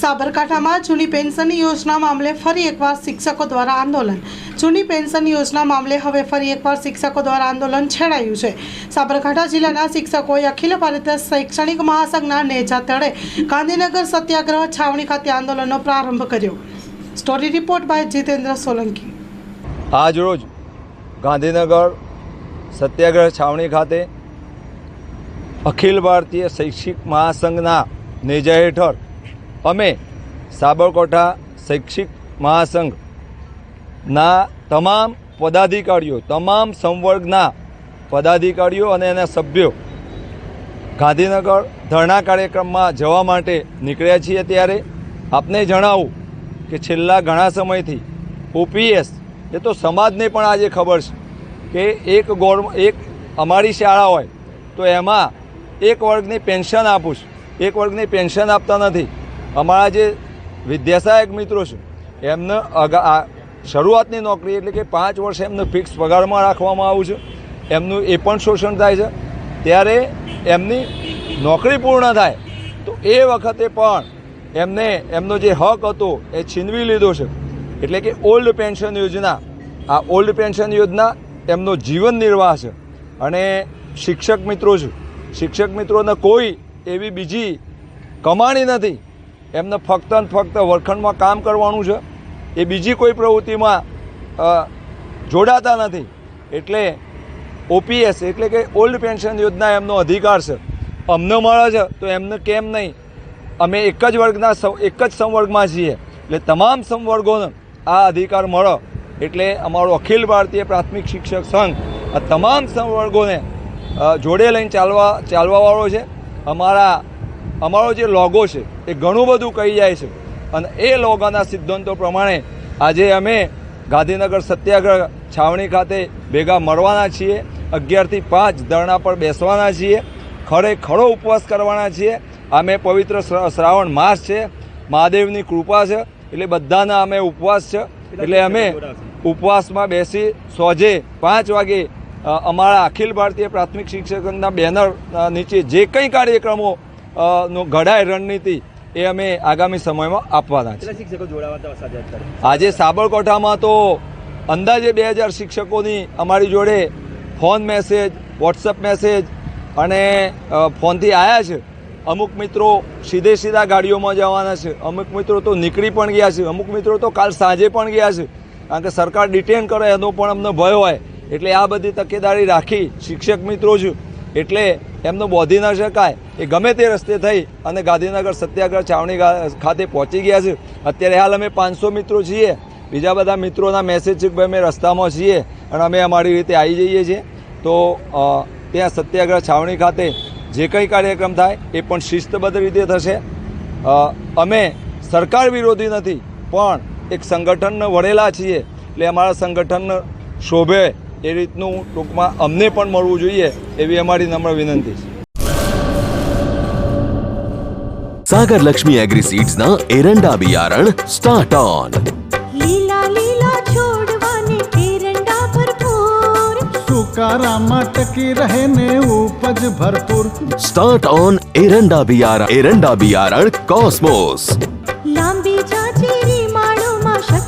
સાબરકાંઠામાં જૂની પેન્શન યોજના મામલે ફરી એકવાર શિક્ષકો દ્વારા આંદોલન. જૂની પેન્શન યોજના મામલે હવે ફરી એકવાર શિક્ષકો દ્વારા આંદોલન છેડાયું છે. સાબરકાંઠા જિલ્લાના શિક્ષકોએ અખિલ ભારતીય શૈક્ષણિક મહાસંઘના નેજા તળે ગાંધીનગર સત્યાગ્રહ છાવણી ખાતે આંદોલનનો પ્રારંભ કર્યો. Story report by Jitendra Solanki. આજરોજ ગાંધીનગર સત્યાગ્રહ છાવણી ખાતે અખિલ ભારતીય શૈક્ષિક મહાસંઘના નેજા હેઠળ અમે સાબરકાંઠા શૈક્ષિક મહાસંઘના તમામ પદાધિકારીઓ, તમામ સંવર્ગના પદાધિકારીઓ અને એના સભ્યો ગાંધીનગર ધરણા કાર્યક્રમમાં જવા માટે નીકળ્યા છીએ ત્યારે આપને જણાવું કે છેલ્લા ઘણા સમયથી ઓપીએસ, એ તો સમાજને પણ આજે ખબર છે કે એક ગોળ, એક અમારી શાળા હોય તો એમાં એક વર્ગની પેન્શન આપું છું. એક વર્ગની પેન્શન આપતા નથી. અમારા જે વિદ્યાસહાયક મિત્રો છે, એમને અગા શરૂઆતની નોકરી એટલે કે પાંચ વર્ષ એમને ફિક્સ પગારમાં રાખવામાં આવ્યું છે. એમનું એ પણ શોષણ થાય છે. ત્યારે એમની નોકરી પૂર્ણ થાય, તો એ વખતે પણ એમને, એમનો જે હક હતો એ છીનવી લીધો છે. એટલે કે ઓલ્ડ પેન્શન યોજના, આ ઓલ્ડ પેન્શન યોજના એમનો જીવન નિર્વાહ છે. અને શિક્ષક મિત્રો છે, શિક્ષક મિત્રોને કોઈ એવી બીજી કમાણી નથી એમને ફક્ત ને ફક્ત વર્ગખંડમાં કામ કરવાનું છે. એ બીજી કોઈ પ્રવૃત્તિમાં જોડાતા નથી. એટલે ઓપીએસ, એટલે કે ઓલ્ડ પેન્શન યોજના એમનો અધિકાર છે. અમને મળે છે તો એમને કેમ નહીં? અમે એક જ વર્ગના એક જ સંવર્ગમાં છીએ. એટલે તમામ સંવર્ગોને આ અધિકાર મળે. એટલે અમારો અખિલ ભારતીય પ્રાથમિક શિક્ષક સંઘ આ તમામ સંવર્ગોને જોડે લઈને ચાલવા, ચાલવાવાળો છે. અમારા અમારો જે લોગો છે, એ ઘણું બધું કહી જાય છે. અને એ લોગોના સિદ્ધાંતો પ્રમાણે આજે અમે ગાંધીનગર સત્યાગ્રહ છાવણી ખાતે ભેગા મળવાના છીએ. અગિયારથી પાંચ ધરણા પર બેસવાના છીએ. ખરે ખરો ઉપવાસ કરવાના છીએ. અમે પવિત્ર શ્રાવણ માસ છે. મહાદેવની કૃપા છે. એટલે બધાના અમે ઉપવાસ છે. એટલે અમે ઉપવાસમાં બેસી સોજે પાંચ વાગે અમારા અખિલ ભારતીય પ્રાથમિક શિક્ષકના બેનર નીચે જે કંઈ કાર્યક્રમો નો ઘડાય રણનીતિ એ અમે આગામી સમયમાં આપવાના છે આજે સાબરકાંઠામાં તો અંદાજે બે હજાર શિક્ષકોની અમારી જોડે ફોન મેસેજ વોટ્સઅપ મેસેજ અને ફોનથી આવ્યા છે. અમુક મિત્રો સીધે સીધા ગાડીઓમાં જવાના છે. અમુક મિત્રો તો નીકળી પણ ગયા છે. અમુક મિત્રો તો કાલ સાંજે પણ ગયા છે. કારણ કે સરકાર ડિટેન કરે એનો પણ અમને ભય હોય. એટલે આ બધી તકેદારી રાખી શિક્ષક મિત્રો છું એટલે એમનો બોધી ન શકાય એ ગમે તે રસ્તે થઈ અને ગાંધીનગર સત્યાગ્રહ છાવણી ખાતે પહોંચી ગયા છે. અત્યારે હાલ અમે પાંચસો મિત્રો છીએ. બીજા બધા મિત્રોના મેસેજ છે કે ભાઈ અમે રસ્તામાં છીએ અને અમે અમારી રીતે આવી જઈએ છીએ. તો ત્યાં સત્યાગ્રહ છાવણી ખાતે જે કંઈ કાર્યક્રમ થાય એ પણ શિસ્તબદ્ધ રીતે થશે. અમે સરકાર વિરોધી નથી, પણ એક સંગઠનને વળેલા છીએ. એટલે અમારા સંગઠન શોભે એ રીતનું ટૂંકમાં અમને પણ મળવું જોઈએ એવી અમારી નમ્ર વિનંતી છે. સાગર લક્ષ્મી એગ્રી સીડ્સના એરંડા બિયારણ સ્ટાર્ટ ઓન લીલા લીલા છોડવાને એરંડા ભરપૂર. સુકારામાં ટકી રહે ને ઉપજ ભરપૂર. સ્ટાર્ટ ઓન એરંડા બિયારણ એરંડા બિયારણ કોસ્મોસ લાંબી જાચીની માળોમાં શક્તિ